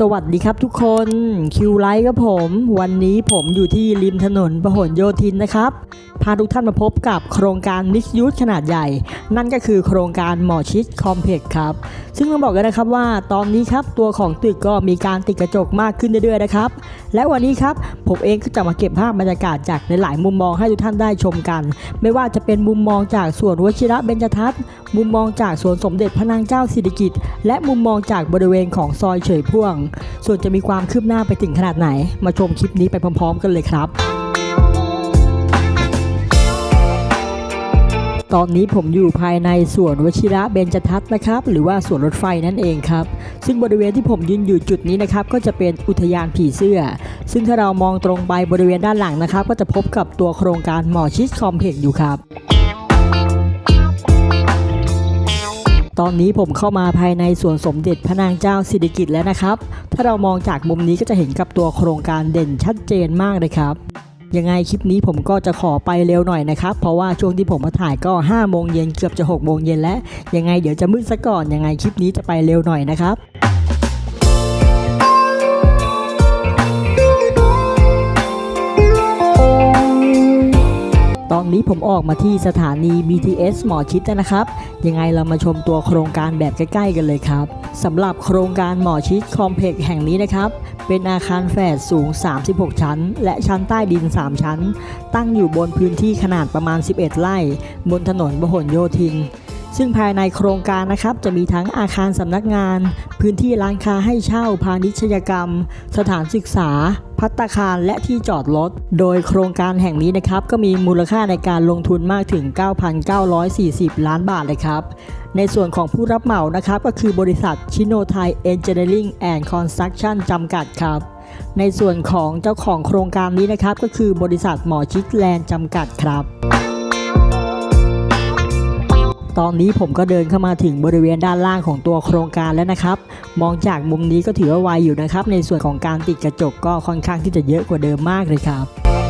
สวัสดีครับทุกคนคิวไลท์ครับผม วันนี้ผมอยู่ที่ริมถนนพหลโยธินนะครับ พาทุกท่านมาพบกับโครงการมิกซ์ยูสขนาดใหญ่ นั่นก็คือโครงการหมอชิดคอมเพล็กซ์ครับ ซึ่งต้องบอกกันนะครับว่าตอนนี้ครับตัวของตึกก็มีการติดกระจกมากขึ้นเรื่อยๆนะครับ และวันนี้ครับผมเองก็จะมาเก็บภาพบรรยากาศจากหลายๆมุมมองให้ทุกท่านได้ชมกัน ไม่ว่าจะเป็นมุมมองจากสวนวชิระเบญจทัศน์มุมมองจากสวนสมเด็จพระนางเจ้าสิริกิติ์และมุมมองจากบริเวณของซอยเฉยพ่วงส่วนจะมีความคืบหน้าไปถึงขนาดไหน มาชมคลิปนี้ไปพร้อม ๆ กันเลยครับ ตอนนี้ผมอยู่ภายในสวนวชิระเบญจทัศน์นะครับ หรือว่าสวนรถไฟนั่นเองครับ ซึ่งบริเวณที่ผมยืนอยู่จุดนี้นะครับ ก็จะเป็นอุทยานผีเสื้อ ซึ่งถ้าเรามองตรงไปบริเวณด้านหลังนะครับ ก็จะพบกับตัวโครงการหมอชิดคอมเพล็กซ์อยู่ครับ ตอนนี้ผมเข้ามาภายในส่วนสมเด็จพระนางเจ้าสิริกิติ์แล้วนะครับ ถ้าเรามองจากมุมนี้ก็จะเห็นกับตัวโครงการเด่นชัดเจนมากเลยครับยังไงคลิปนี้ผมก็จะขอไปเร็วหน่อยนะครับ เพราะว่าช่วงที่ผมมาถ่ายก็5โมงเย็นเกือบจะ6โมงเย็นแล้ว ยังไงเดี๋ยวจะมืดซะก่อนยังไงคลิปนี้จะไปเร็วหน่อยนะครับ อนนี้ผมออกมาที่สถานี BTS หมอชิดนะครับ ยังไงเรามาชมตัวโครงการแบบใกล้ๆกันเลยครับสำหรับโครงการหมอชิดคอมเพล็กซ์แห่งนี้นะครับ เป็นอาคารแฝดสูง 36 ชั้น และชั้นใต้ดิน 3 ชั้น ตั้งอยู่บนพื้นที่ขนาดประมาณ 11 ไร่ บนถนนพหลโยธิน ซึ่งภายในโครงการนะครับจะมีทั้งอาคารสำนักงาน พื้นที่ร้านค้าให้เช่าพาณิชยกรรม สถานศึกษา พัตตาคารและที่จอดรถ โดยโครงการแห่งนี้นะครับก็มีมูลค่าในการลงทุนมากถึง 9,940 ล้านบาทเลยครับ ในส่วนของผู้รับเหมานะครับก็คือบริษัทชิโนไทยเอนจิเนียริ่งแอนด์คอนสตรักชั่นจำกัดครับในส่วนของเจ้าของโครงการนี้นะครับ ก็คือบริษัทหมอชิดแลนด์จำกัดครับ ตอนนี้ผมก็เดินเข้ามาถึงบริเวณด้านล่างของตัวโครงการแล้วนะครับ มองจากมุมนี้ก็ถือว่าไวอยู่นะครับ ในส่วนของการติดกระจกก็ค่อนข้างที่จะเยอะกว่าเดิมมากเลยครับ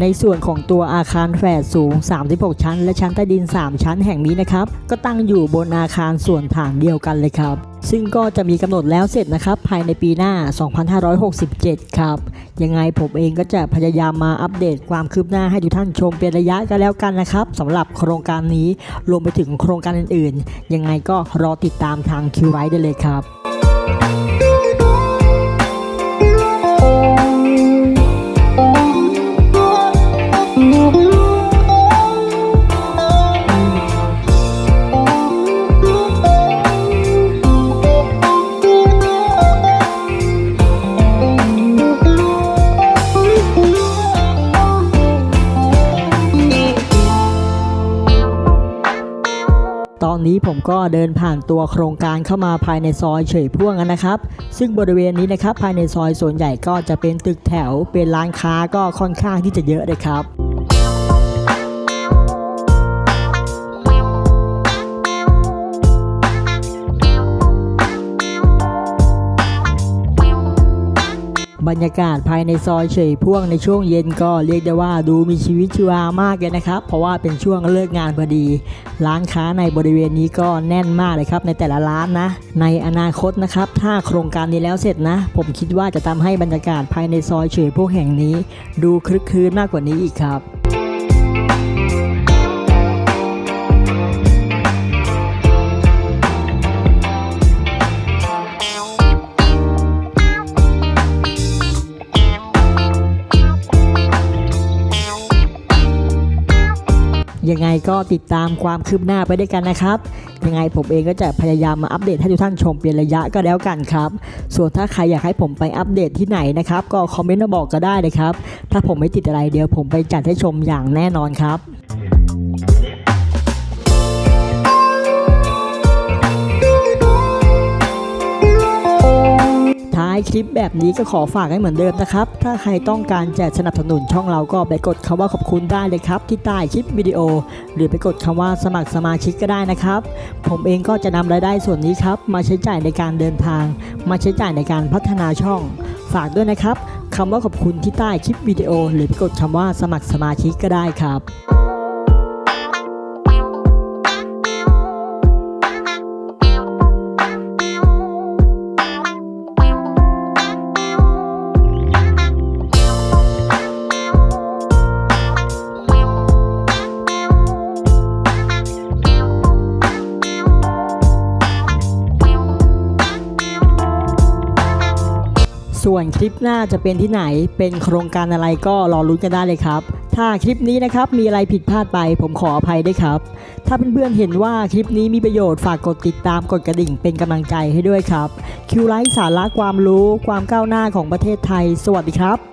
ในส่วนของตัวอาคารแฝดสูง 36 ชั้น และชั้นใต้ดิน 3 ชั้นแห่งนี้นะครับ ก็ตั้งอยู่บนอาคารส่วนฐานเดียวกันเลยครับ ซึ่งก็จะมีกำหนดแล้วเสร็จนะครับ ภายในปีหน้า 2567 ครับ ยังไงผมเองก็จะพยายามมาอัปเดตความคืบหน้าให้ทุกท่านชมเป็นระยะก็แล้วกันนะครับสำหรับโครงการนี้รวมไปถึงโครงการอื่นๆ ยังไงก็รอติดตามทางคิวไ i ได้เลยครับ นี้ผมก็เดินผ่านตัวโครงการเข้ามาภายในซอยเฉยพ่วงนะครับ ซึ่งบริเวณนี้นะครับภายในซอยส่วนใหญ่ก็จะเป็นตึกแถวเป็นร้านค้าก็ค่อนข้างที่จะเยอะเลยครับ บรรยากาศภายในซอยเฉยพ่วงในช่วงเย็นก็เรียกได้ว่าดูมีชีวิตชีวามากเลยนะครับ เพราะว่าเป็นช่วงเลิกงานพอดี ร้านค้าในบริเวณนี้ก็แน่นมากเลยครับในแต่ละร้านนะ ในอนาคตนะครับ ถ้าโครงการนี้แล้วเสร็จนะ ผมคิดว่าจะทำให้บรรยากาศภายในซอยเฉยพ่วงแห่งนี้ ดูคลึกคลื้นมากกว่านี้อีกครับ ยังไงก็ติดตามความคืบหน้าไปด้วยกันนะครับ ยังไงผมเองก็จะพยายามมาอัปเดตให้ทุกท่านชมเป็นระยะก็แล้วกันครับ ส่วนถ้าใครอยากให้ผมไปอัปเดตที่ไหนนะครับ ก็คอมเมนต์มาบอกก็ได้เลยครับ ถ้าผมไม่ติดอะไรเดี๋ยวผมไปจัดให้ชมอย่างแน่นอนครับ คลิปแบบนี้ก็ขอฝากให้เหมือนเดิมนะครับ ถ้าใครต้องการจะสนับสนุนช่องเราก็ไปกดคำว่าขอบคุณได้เลยครับ ที่ใต้คลิปวิดีโอ หรือไปกดคำว่าสมัครสมาชิกก็ได้นะครับ ผมเองก็จะนำรายได้ส่วนนี้ครับ มาใช้จ่ายในการเดินทาง มาใช้จ่ายในการพัฒนาช่อง ฝากด้วยนะครับคำว่าขอบคุณที่ใต้คลิปวิดีโอ หรือไปกดคำว่าสมัครสมาชิกก็ได้ครับ ส่วนคลิปหน้าจะเป็นที่ไหน เป็นโครงการอะไรก็รอลุ้นกันได้เลยครับ ถ้าคลิปนี้นะครับมีอะไรผิดพลาดไป ผมขออภัยด้วยครับ ถ้าเพื่อนๆเห็นว่าคลิปนี้มีประโยชน์ฝากกดติดตามกดกระดิ่งเป็นกำลังใจให้ด้วยครับคิวไลท์สาระความรู้ความก้าวหน้าของประเทศไทย สวัสดีครับ